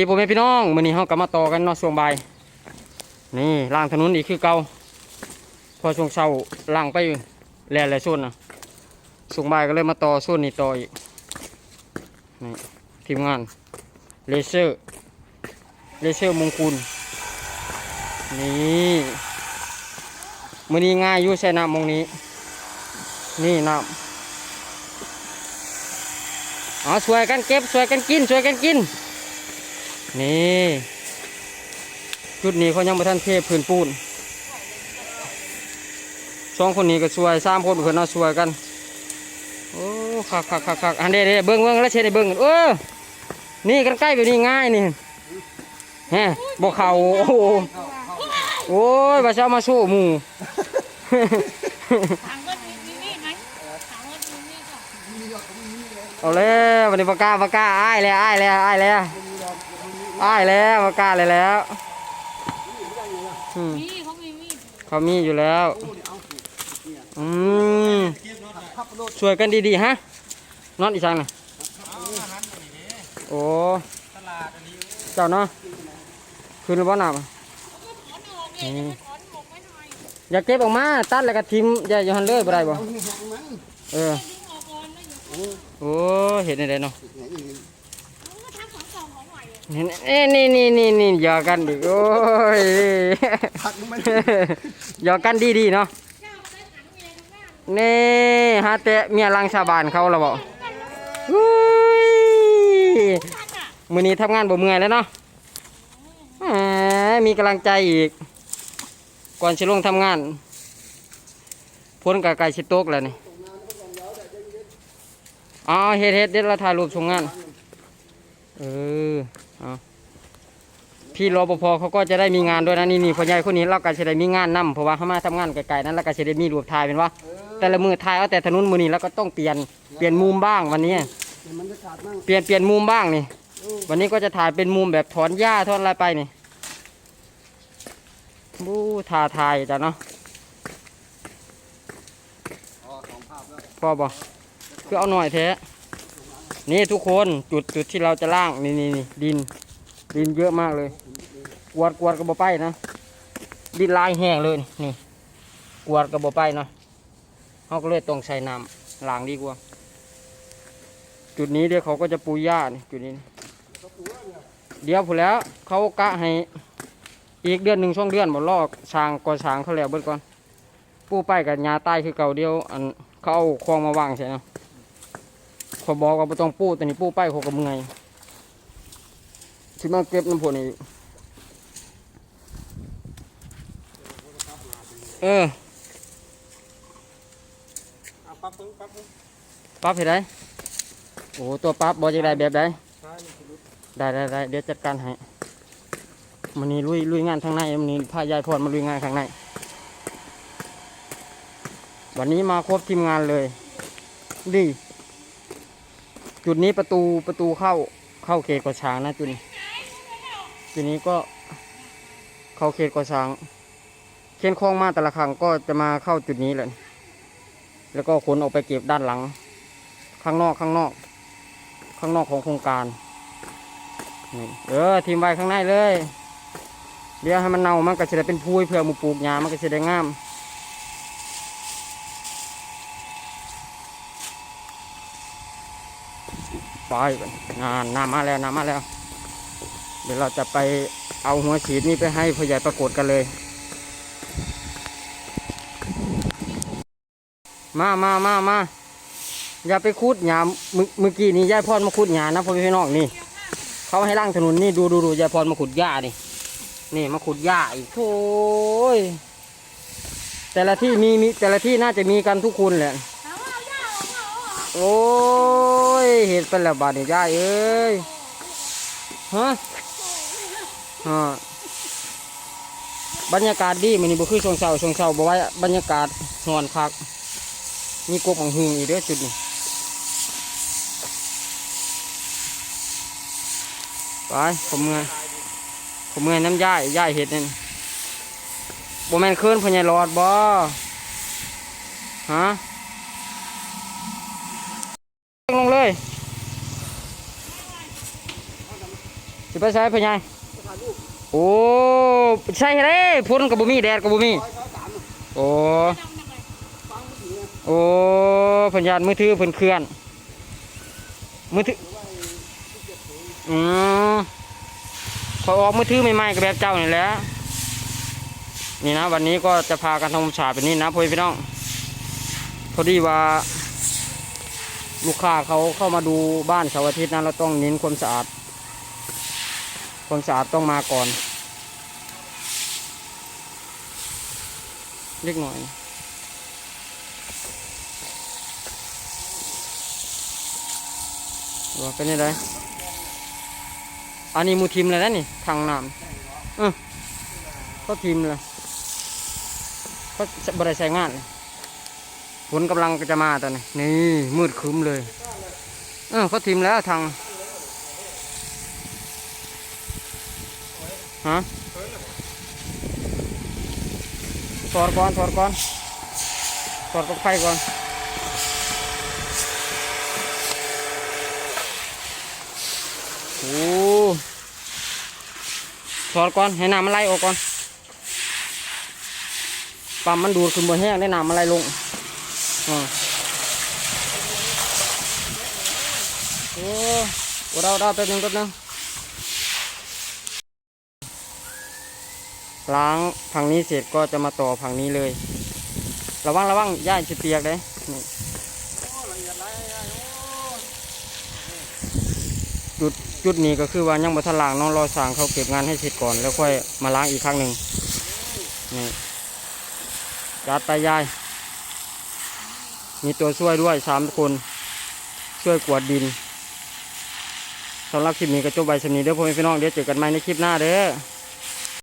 ดีพ่อแม่พี่น้องมื้อนี้เฮาก็มาต่อกันเนาะช่วงบ่ายนี่ล่างถนนอีกคือเก่าพอช่วงเช้าล่างไปแล่หลายส่วนนะช่วงบ่ายก็เลยมาต่อส่วนนี้ต่ออีกนี่ทีมงานเลเซอร์เลเซอร์มงกุลนี่มื้อนี้ง่ายอยู่ใส่น้ำมงนี้ นี่น้ำเอาช่วยกันเก็บช่วยกันกินช่วยกันกิน นี่จุดนี้เขายังไม่ทันเทพื้นปูนสองคนนี้ก็ช่วยสามคนเพื่อนเาช่วยกันโอ้คักคักคักคักอันเด้เด้เบิ้งเบิ้งแล้วเช็ดได้เบิ้งเออนี่กันใกล้แบบนี้ง่ายนี่ฮะบอกเขาโอ้โหโอ้ยบาเช้ามาสู้หมูถังก็มีมีมีดไหมถังก็มีมีดก่อเอาแล้ววันนี้ปากกาปากกาอ้ายแล้วอ้ายแล้วอ้ายแล้ว อ้ายแล้วปากกาเลยแล้วอืมมีเขามีมีดเขามีอยู่แล้ว อืมช่วยกันดีๆฮะนอนอีสังน่ะโอ้เจ้าเนาะคืนหรือว่าหนาบถอนออกเลยถอนออกไว้หน่อยอย่าเก็บออกมาตัดแล้วก็ทิมอย่าอย่าหันเลยบ่ได้บ่เออ ดึงออกก่อนแล้วเดี๋ยวโอ้เห็นได้เนาะ เนเอ้ยนี่นี่นี่นี่หยอกกันดิโอ้ยผักมึงม่หยอกกันดีๆเนาะนี่ฮะเตะเมียลังชาวบ้านเขาและบ่อุ้ยมือนี้ทำงานบ่เมื่อยแล้วเนาะมีกำลังใจอีก ก่อนสิลงทำงาน พ้นกะไก่สิโต๊กแล้วนี่อ๋อเฮ็ดเฮ็ดเดี๋ยวเราถ่ายรูปส่งงาน เออเอาพี่รปภเขาก็จะได้มีงานด้วยนะนี่นี่พ่อใหญ่คนนี้เราก็จะได้มีงานนํเพราะว่าเขามาทำงานไกลๆนั้นเราก็จะได้มีรูปถ่ายเป็นว่า แต่ละมือถ่ายเอาแต่ถนนมือนี้แล้วก็ต้องเปลี่ยนเปลี่ยนมุมบ้างวันนี้เป็นบรรยากาศมั่งเปลี่ยนเปลี่ยนมุมบ้างนี่วันนี้ก็จะถ่ายเป็นมุมแบบถอนหญ้าถอนอะไรไปนี่บู้ทาทายจ้ะเนาะอ๋อสองภาพแล้วพ่อบอกคือเอาหน่อยแท้ นี่ทุกคนจุดจุดที่เราจะล่างนี่นี่ดิน ดินเยอะมากเลยกวดกวดกระบอไปนะดินลายแห้งเลยนี่กวดกระบอไปเนาะเขาก็เลยต้องใส่น้ำล้างดีกว่า จุดนี้เดี๋ยวเขาก็จะปูหญ้านี่จุดนี้ เดี๋ยวผู้แล้วเขากะให้อีกเดือนหนึ่งช่วงเดือนบ่ลอกสางก่อสางเขาแล้วเบิดก่อนปูไปกับยาใต้คือเก่าเดียว อันเขาเอาคลองมาวางใช่เนาะ อยบอกว่าบ่ต้องปูแต่นี่ปูไปเขาก็เมื่อยสิมาเก็บน้ำผลนี่เออปั๊บปั๊บปั๊บเห็นได้โอ้ตัวปั๊บบอจะได้แบบใดซ้ายนี่คือรถได้ได้ได้เดี๋ยวจัดการให้มันนี่ลุยลุยงานข้างในมันนี่พายายพรมาลุยงานข้างในวันนี้มาครบทีมงานเลย ดี จุดนี้ประตูประตูเข้าเข้าเขตก่อช้างนะจุดนี้จุดนี้ก็เข้าเขตก่อช้างเข็นคลองมาแต่ละครั้งก็จะมาเข้าจุดนี้เลยแล้วก็ขนออกไปเก็บด้านหลัง ข้างนอกข้างนอก ข้างนอกของโครงการนี่เออทีมไว้ข้างในเลย เดี๋ยวให้มันเน่ามันก็จะได้เป็นพุยเพื่อมูปลูกหญ้ามันก็จะได้งาม ไปกันงานน้ำมาแล้วน้ำมาแล้ว เดี๋ยวเราจะไปเอาหัวฉีดนี่ไปให้พ่อใหญ่ประกฏกันเลย มามามามาอย่าไปคูดหญ้าเมื่อกี้นี้ยายพรมาคูดหญ้านะพ่อพี่น้องนี่ เขาให้ล่างถนนนี่ดูดูดูยายพรมาขุดหญ้านี่นี่มาขุดหญ้าอีกโอ้ยแต่ละที่มีมีแต่ละที่น่าจะมีกันทุกคนแหละ โอ้ยเห็นเป็นแล้วบาดนี่ยายเอ้ยฮะฮะบรรยากาศดีมันนี่บ่คือช่วงเช้าช่วงเช้าบ่ไว้บรรยากาศหอนคัก มีกบของหึงอีกเด้อจุดนี้ไปผมเมื่อยผมเมื่อยน้ำย่ายย่ายเห็ดนั่นบ่แม่นคืนพญายรอดบ่ฮะ ลงเลย สิไปใช้พะยายโอ้ใช่เลยพ้นกับบุมีแดดกับบุมีโอ้โอ้เพิ่นยานมือถือเพิ่นเคลื่อน มือถืออืมขอออกมือถือใหม่ๆกับแบบเจ้านี่แหละนี่นะวันนี้ก็จะพากันทำความสะอาดแบบนี้นะพ่อพี่น้อง พอดีว่า ลูกค้าเขาเข้ามาดูบ้านเสาร์อาทิตย์นะเราต้องเน้นความสะอาด ความสะอาดต้องมาก่อน เล็กหน่อย ว่าเป็นยังไงอันนี้มูทิมเลยนะนี่ ทางน้ำเออก็ทิมเลยก็บริใช้งานเลย ฝนกำลังจะมาตอนนี้นี่มืดครึ้มเลย เออเขาทิมแล้วทางฮะถอดก่อนถอดก่อนถอดกับไฟก่อนโอ้ถอดก่อนให้น้ำมันไหลออกก่อนปั๊มมันดูดขึ้นบนแห้งได้น้ำมันไหลลงอ่าโอ้โอ้เราเราแป๊บนึงแป๊บนึงล้างฝั่งนี้เสร็จก็จะมาต่อฝั่งนี้เลย ระวังระวังย่าจะเปียกเลยนี่จุดจุดนี้ก็คือว่ายังบ่ทันล้างน้องรอสางเขาเก็บงานให้เสร็จก่อน แล้วค่อยมาล้างอีกครั้งหนึ่งนี่จัดไปยาย มีตัวช่วยด้วยสามคน ช่วยกวดดิน สำหรับคลิปนี้ก็จบไปสำนี้เด้อพ่อแม่พี่น้องเดี๋ยวเจอกันใหม่ในคลิปหน้าเด้อ